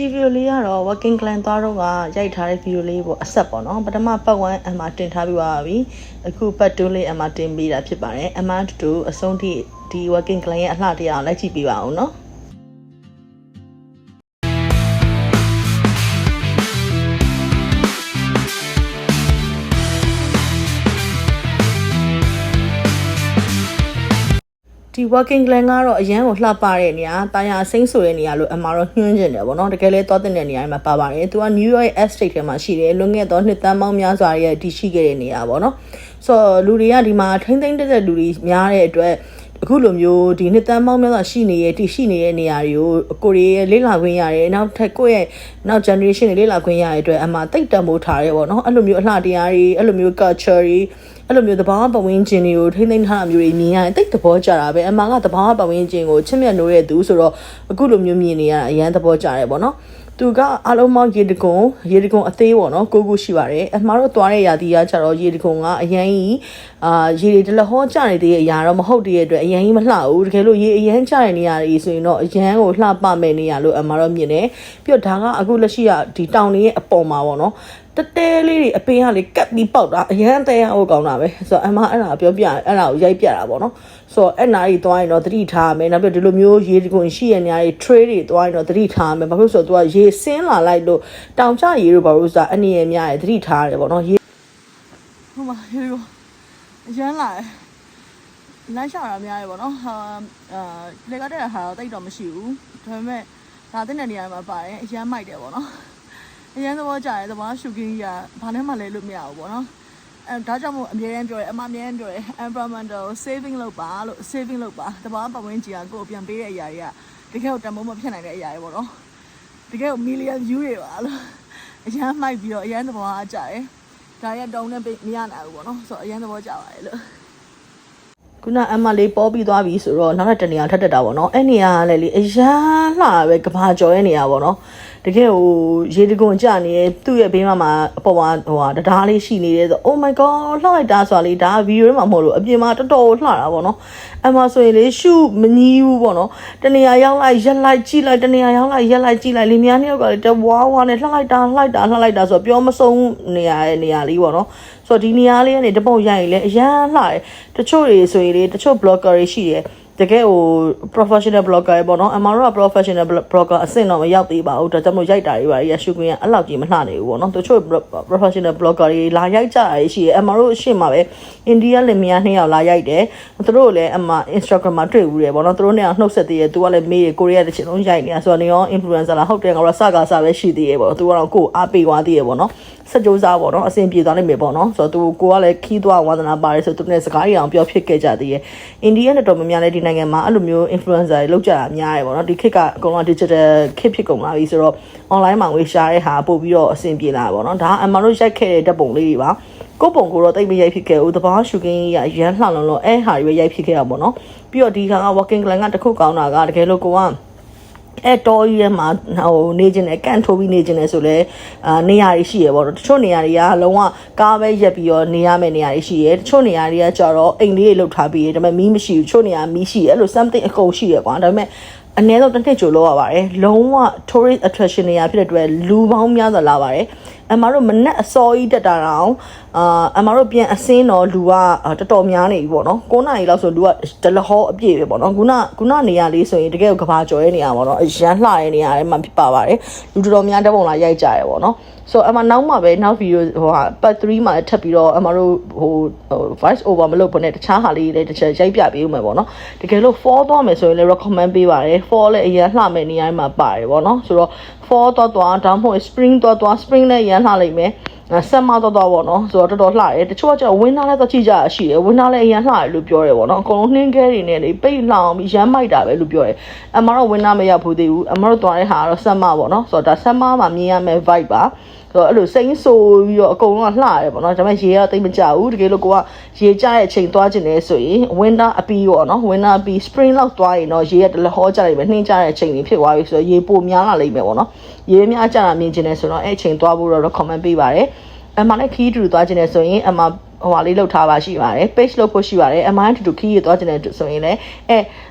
ဒီဗီဒီယိုလေးကတော့ working clan သွားတော့ကရိုက်ထားတဲ့ဗီဒီယိုလေးပေါ့အဆက်ပေါ့နော်ပထမပတ်1အမတင်ထားပြီးပါပြီအခုပတ်2လေးအမတင်ပေးတာဖြစ်ပါတယ်အမတူတူအဆုံးထိဒီ working clan ရဲ့အလှတရားကိုလိုက်ကြည့်ပေးပါအောင်နော် ဒီ working clan ကတော့အရန်ကိုလှပတဲ့နေရာတာယာစိမ့်ဆိုတဲ့နေရာလို့အမှားတော့ညွှန်းကျင်တယ်ပေါ့နော်တကယ်လဲသွားတဲ့နေရာမှာပါပါတယ်သူက New York Estate ထဲမှာရှိတယ်လွန်ခဲ့သောနှစ်သန်းပေါင်းများစွာရဲ့တည်ရှိခဲ့တဲ့နေရာပေါ့နော်ဆိုတော့လူတွေကဒီမှာထိမ့်သိမ့်တက်တဲ့လူတွေများတဲ့အတွက် အခုလိုမျိုးဒီနှစ်သန်းပေါင်းများစွာရှိနေတဲ့တည်ရှိနေတဲ့နေရာတွေကိုကိုရီးယားလေ့လာခွင့်ရတယ်နောက်ထပ်ကိုယ့်ရဲ့နောက် generation တွေလေ့လာခွင့်ရတဲ့အတွက်အမှတိတ်တံမိုးထားရဲပေါ့နော်အဲ့လိုမျိုးအလှတရားတွေအဲ့လိုမျိုး culture တွေအဲ့လိုမျိုးသဘာဝပတ်ဝန်းကျင်တွေကိုထိမ့်သိမ့်ထားတာမျိုးတွေမြင်ရတယ်တိတ်သဘောကျတာပဲအမှကသဘာဝပတ်ဝန်းကျင်ကိုချစ်မြတ်နိုးတဲ့သူဆိုတော့အခုလိုမျိုးမြင်နေရတာအရန်သဘောကျတယ်ပေါ့နော် သူကအလုံးမောင်းရေတကုံရေတကုံအသေးပေါ့နော်ကိုကိုရှိပါတယ်အမှားတို့သွားတဲ့ရာသီကကျတော့ရေတကုံကအရန်ကြီးအာရေတွေတလဟောကျနေတဲ့အရာတော့မဟုတ်တဲ့အတွက်အရန်ကြီးမလှဘူးတကယ်လို့ရေအရန်ကျတဲ့နေရာတွေဆိုရင်တော့အရန်ကိုလှပမဲ့နေရလို့အမှားတော့မြင်တယ်ပြီးတော့ဒါကအခုလက်ရှိကဒီတောင်တွေရဲ့အပေါ်မှာပေါ့နော်တတဲလေးတွေအပင်ကလေကတ်ပြီးပေါက်တာအရန်တဲရအောင်ကောင်းတာပဲဆိုတော့အမအဲ့ဒါပြောပြအဲ့ဒါကိုရိုက်ပြတာပေါ့နော်ဆိုတော့အဲ့နာကြီးသွားရင်တော့သတိထားမယ်နောက်ပြီးဒီလိုမျိုးရေကွန်ရှိရနေရတဲ့ tray တွေသွားရင်တော့သတိထားမယ်ဘာဖြစ်လို့ဆိုတော့သူကရေဆင်းလာလိုက်လို့တောင်ကျရေတို့ဘာလို့ဆိုတာအနည်းငယ်များတယ်သတိထားရတယ်ပေါ့နော်ရေဟိုမှာရေကိုအရန်လာတယ်လမ်းလျှောက်တာများတယ်ပေါ့နော်ဟာအာလေကတဲ့ဟာတော့တိတ်တော့မရှိဘူးဒါပေမဲ့ဒါတဲ့နေရာမှာပါတယ်အရန်မိုက်တယ်ပေါ့နော် အရင်သဘောကျတယ်သဘောရှုခင်းကြီးကဘာနဲ့မှလဲလို့မရဘူးပေါ့နော်အဲဒါကြောင့်မို့အမြဲတမ်းပြောတယ်အမအမြဲတမ်းပြောတယ် environmental saving လုပ်ပါလို့ saving လုပ်ပါတဘာပတ်ဝန်းကျင်ကကိုယ်ပြန်ပေးတဲ့အရာတွေကတကယ်ကိုတန်ဖိုးမဖြစ်နိုင်တဲ့အရာတွေပေါ့နော်တကယ်ကို million view တွေပါလို့အရန်မိုက်ပြီးတော့အရန်သဘောအားကျတယ်ဒါရတုံးနဲ့မရနိုင်ဘူးပေါ့နော်ဆိုတော့အရန်သဘောကျပါတယ်လို့ခုနအမလေးပေါ်ပြီးသွားပြီဆိုတော့နောက်ထပ်တနေရာထပ်တက်တာပေါ့နော်အဲ့နေရာကလည်းလေအရန်လှပဲကဘာကျော်ရဲ့နေရာပေါ့နော်တကယ်ဟိုရေတကွန်ကြနေတယ်သူ့ရဲ့ဘေးမှာမှာအပေါ်မှာဟိုဟာတရားလေးရှိနေတယ်ဆို Oh my god လှလိုက်တာဆိုတာလေဒါဗီဒီယိုထဲမှာမဟုတ်လို့အပြင်မှာတော်တော်လှတာပေါ့နော်အမဆိုရင်လေရှုမညီဘူးပေါ့နော်တနေရာရောက်လိုက်ရက်လိုက်ကြည့်လိုက်တနေရာရောက်လိုက်ရက်လိုက်ကြည့်လိုက်လင်မယားနှစ်ယောက်ကလေတဝါဝါနဲ့လှလိုက်တာလှလိုက်တာလှလိုက်တာဆိုတော့ပြောမဆုံးနေရာရဲ့နေရာလေးပေါ့နော်ဆိုတော့ဒီနေရာလေးကနေတပုတ်ရိုက်ရင်လည်းအရန်လှတယ်တချို့တွေဆိုရင်လေတချို့ blogger တွေရှိတယ် တကယ်ဟို professional blogger ပဲပေါ့နော်အမတို့က professional blogger အဆင့်တော့မရောက်သေးပါဘူးဒါကြောင့်မို့ရိုက်တာတွေပါရရှုခွင့်ကအဲ့လောက်ကြီးမလှနေဘူးပေါ့နော်တချို့ professional blogger တွေလာရိုက်ကြရရှိတယ်အမတို့အရှင်းမှာပဲ India လင်မယားနှစ်ယောက်လာရိုက်တယ်သူတို့လည်းအမ Instagram မှာတွေ့ဘူးတယ်ပေါ့နော်သူတို့နဲ့နှုတ်ဆက်သေးတယ်သူကလည်းမေးတယ်ကိုရီးယားတစ်ချက်လုံးရိုက်နေတာဆိုတော့နေရော influencer လားဟုတ်တယ်ငါတို့စကားစားပဲရှိသေးတယ်ပေါ့သူကတော့ကိုအားပေးသွားသေးတယ်ပေါ့နော် ဆက်ကြိုးစားပေါ့နော်အဆင်ပြေသွားနိုင်မယ်ပေါ့နော်ဆိုတော့သူကိုကလည်းခီးသွားဝါသနာပါတယ်ဆိုသူနဲ့စကားရအောင်ပြောဖြစ်ခဲ့ကြသေးတယ်အိန္ဒိယနဲ့တော်များများလည်းဒီနိုင်ငံမှာအဲ့လိုမျိုး influencer တွေလောက်ကြတာများတယ်ပေါ့နော်ဒီခေတ်ကအကုန်လုံး digital ခေတ်ဖြစ်ကုန်လာပြီဆိုတော့ online မှာငွေရှာတဲ့ဟာပို့ပြီးတော့အဆင်ပြေလာပေါ့နော်ဒါအမှန်လို့ရိုက်ခဲ့တဲ့ဓာတ်ပုံလေးတွေပါကိုပုံကိုတော့တိတ်မရိုက်ဖြစ်ခဲ့ဘူးတဘာရှူကင်းကြီးကရမ်းလှလုံးလုံးအဲဟာတွေပဲရိုက်ဖြစ်ခဲ့တာပေါ့နော်ပြီးတော့ဒီခါက working clan ကတခုကောင်းတာကတကယ်လို့ကိုက အဲတော်ကြီးထဲမှာဟိုနေကျင်တယ်ကန်ထိုးပြီးနေကျင်တယ်ဆိုလဲအာနေရာတွေရှိရပေါ့နော်တချို့နေရာတွေကလုံးဝကားပဲရက်ပြီးတော့နေရမယ့်နေရာတွေရှိရတချို့နေရာတွေကကြတော့အိမ်လေးတွေလှုပ်ထားပြီးဒါပေမဲ့မီးမရှိဘူးတချို့နေရာမီးရှိရအဲ့လို something အကုန်ရှိရကွာဒါပေမဲ့အနည်းဆုံးတစ်နှစ်ကျော်လောက်ရပါတယ်လုံးဝ tourist attraction နေရာဖြစ်တဲ့အတွက်လူပေါင်းများစွာလာပါတယ် အမတို့မနဲ့အစောကြီးတက်တာတော့အာအမတို့ပြန်အစင်းတော့လူကတော်တော်များနေပြီပေါ့နော်9နာရီလောက်ဆိုလူကတလဟောအပြည့်ပဲပေါ့နော်ခုနခုနနေရာလေးဆိုရင်တကယ်ကဘာကျော်ရဲ့နေရာပေါ့နော်အရန်လှတဲ့နေရာတွေမှာဖြစ်ပါပါတယ်လူတော်တော်များတက်ပုံလာရိုက်ကြရပေါ့နော်ဆိုအမနောက်မှပဲနောက်ဗီဒီယိုဟိုဟာ part 3မှာထပ်ပြီးတော့အမတို့ဟို voice over မလုပ်ဘဲနဲ့တခြားဟာလေးတွေတစ်ချက်ရိုက်ပြပေးဦးမယ်ပေါ့နော်တကယ်လို့ fall သွားမယ်ဆိုရင်လည်း recommend ပေးပါတယ် fall လည်းအရင်လှမယ်နေရာမှာပါတယ်ပေါ့နော်ဆိုတော့ fall သွားသွားဒါမှမဟုတ် spring သွားသွား spring လည်းရန်လှလိုက်မယ်ဆက်မတော့တော့ပေါ့နော်ဆိုတော့တော်တော်လှတယ်တချို့ကကျတော့ winner လည်းတော့ကြည့်ကြရရှိတယ် winner လည်းအရင်လှတယ်လို့ပြောတယ်ပေါ့နော်အကုန်လုံးနှင်းခဲတွေနဲ့လေပိတ်လှအောင်ပြီးရမ်းမိုက်တာပဲလို့ပြောတယ်အမတော့ winner မရောက်ဘူးသေးဘူးအမတို့သွားတဲ့ဟာကတော့ဆက်မပေါ့နော်ဆိုတော့ဒါဆက်မမှာမြင်ရမယ် vibe ပါဆိုတော့အဲ့လိုစိမ့်ဆိုပြီးတော့အကုန်လုံးကလှရတယ်ပေါ့နော်ဒါပေမဲ့ရေကတော့တိတ်မကြဘူးတကယ်လို့ကိုကရေကြတဲ့အချိန်သွားခြင်းလဲဆိုရင် winter အပီးပေါ့နော် winter အပီး spring လောက်သွားရင်တော့ရေကတလဟောကြလိုက်ပဲနှင်းကြတဲ့အချိန်ကြီးဖြစ်သွားပြီဆိုတော့ရေပိုများလာလိမ့်မယ်ပေါ့နော်ရေများကြတာမြင်ခြင်းလဲဆိုတော့အဲ့အချိန်သွားဖို့တော့ recommend ပေးပါတယ်အမှလည်းခီးတူသွားခြင်းလဲဆိုရင်အမှဟိုဟာလေးလောက်ထားပါရှိပါတယ် page လောက်ဖို့ရှိပါတယ်အမှန်တူတူခီးရသွားခြင်းလဲဆိုရင်လည်းအဲဟ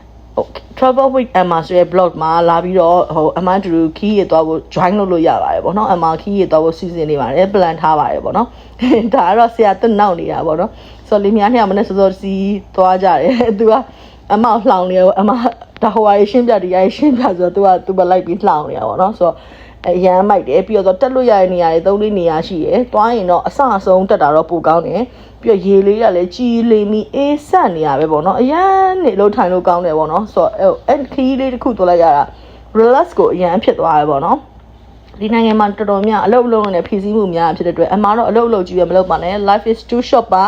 travel with Emma ဆိုတဲ့ blog မှာလာပြီးတော့ဟို Emma တူတူခီးရသွားဖို့ join လုပ်လို့ရပါတယ်ပေါ့နော် Emma ခီးရသွားဖို့စီစဉ်နေပါတယ် plan ထားပါတယ်ပေါ့နော်ဒါကတော့ဆရာတက်နောက်နေတာပေါ့နော်ဆိုတော့လင်းများနှစ်ယောက်မနေ့စောစောစီးသွားကြတယ်သူကအမလှောင်နေရောအမဒါဟိုဟာရှင်းပြဒီရိုင်းရှင်းပြဆိုတော့သူကသူမလိုက်ပြီးလှောင်နေတာပေါ့နော်ဆိုတော့ အရန်မိုက်တယ်ပြီးတော့တက်လို့ရတဲ့နေရာတွေသုံးလေးနေရာရှိရယ်တွားရင်တော့အဆအဆုံးတက်တာတော့ပိုကောင်းတယ်ပြီးတော့ရေလေးကလည်းကြီးလေးမီအေးဆက်နေရပဲပေါ့နော်အရန်နေလို့ထိုင်လို့ကောင်းတယ်ပေါ့နော်ဆိုတော့အဲ့ခီးလေးတစ်ခုသွားလိုက်ရတာ relax ကိုအရန်ဖြစ်သွားတယ်ပေါ့နော်ဒီနိုင်ငံမှာတော်တော်များအလုပ်အလုပ်နဲ့ဖြည့်ဆည်းမှုများဖြစ်တဲ့အတွက်အမှားတော့အလုပ်အလုပ်ကြီးပဲမလုပ်ပါနဲ့ life is too short ပါ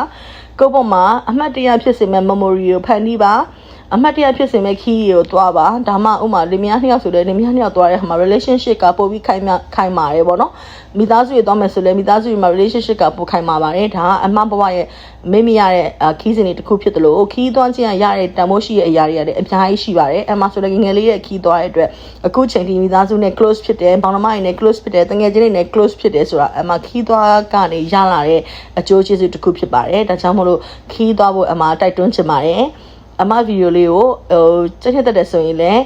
ကိုယ့်ဘုံမှာအမှတ်တရဖြစ်စေမဲ့ memory ကိုဖန်တီးပါ အမှတ်တရဖြစ်စေမဲ့ key ကိုသွားပါဒါမှဥမာလင်မယားနှစ်ယောက်ဆိုလဲလင်မယားနှစ်ယောက်သွားတဲ့အခါမှာ relationship ကပိုပြီးခိုင်မြခိုင်မာတယ်ပေါ့နော်မိသားစုတွေသွားမယ်ဆိုလဲမိသားစုတွေမှာ relationship ကပိုခိုင်မာပါတယ်ဒါကအမှန်ဘဝရဲ့မေ့မရတဲ့ key စဉ်တွေတစ်ခုဖြစ်တယ်လို့ key သွားခြင်းရတဲ့တန်ဖိုးရှိတဲ့အရာတွေကလည်းအများကြီးရှိပါတယ်အမှဆိုလဲငယ်ငယ်လေးရဲ့ key သွားတဲ့အတွက်အခုချိန်ထိမိသားစုနဲ့ close ဖြစ်တယ်ဘောင်နှမတွေနဲ့ close ဖြစ်တယ်တငယ်ချင်းတွေနဲ့ close ဖြစ်တယ်ဆိုတာအမှ key သွားကနေရလာတဲ့အကျိုးကျေးဇူးတစ်ခုဖြစ်ပါတယ်ဒါကြောင့်မို့လို့ key သွားဖို့အမှတိုက်တွန်းချင်ပါတယ် အမဗီဒီယိုလေးကိုဟိုစက်ချက်တက်တယ်ဆိုရင်လည်း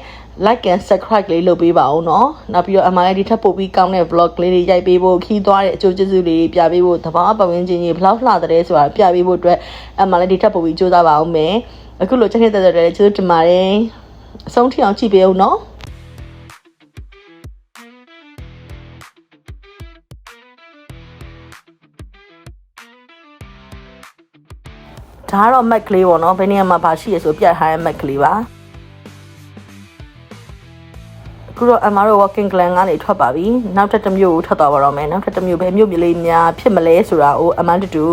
like and subscribe လေးလုပ်ပေးပါဦးเนาะနောက်ပြီးတော့အမလည်းဒီထက်ပိုပြီးကောင်းတဲ့ vlog လေးတွေရိုက်ပေးဖို့ခီးသွားတဲ့အကျိုးကျေးဇူးတွေပြပေးဖို့တဘာပတ်ဝန်းကျင်ကြီးဘလောက်လှတဲ့ဆိုတာပြပေးဖို့အတွက်အမလည်းဒီထက်ပိုပြီးစူးစမ်းပါအောင်မယ်အခုလိုစက်ချက်တက်တယ်လည်းကျေးဇူးတင်ပါတယ်အဆုံးထိအောင်ကြည့်ပေးဦးเนาะ ဒါကတော့ Mac ကလေးပေါ့နော်ဘယ်နေရာမှာပါရှိရဆိုပြထားတဲ့ Mac ကလေးပါအခုတော့အမတို့ working clan ကနေထွက်ပါပြီနောက်ထပ်တစ်မျိုးကိုထွက်သွားပါတော့မယ်နောက်ထပ်တစ်မျိုးပဲမျိုးမျိုးလေးများဖြစ်မလဲဆိုတာကိုအမတူတူ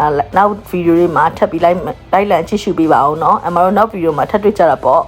အဲနောက်ဗီဒီယိုလေးမှာထပ်ပြီးလိုက်လိုက်လံကြည့်ရှုပေးပါအောင်เนาะအမတို့နောက်ဗီဒီယိုမှာထပ်တွေ့ကြတာပေါ့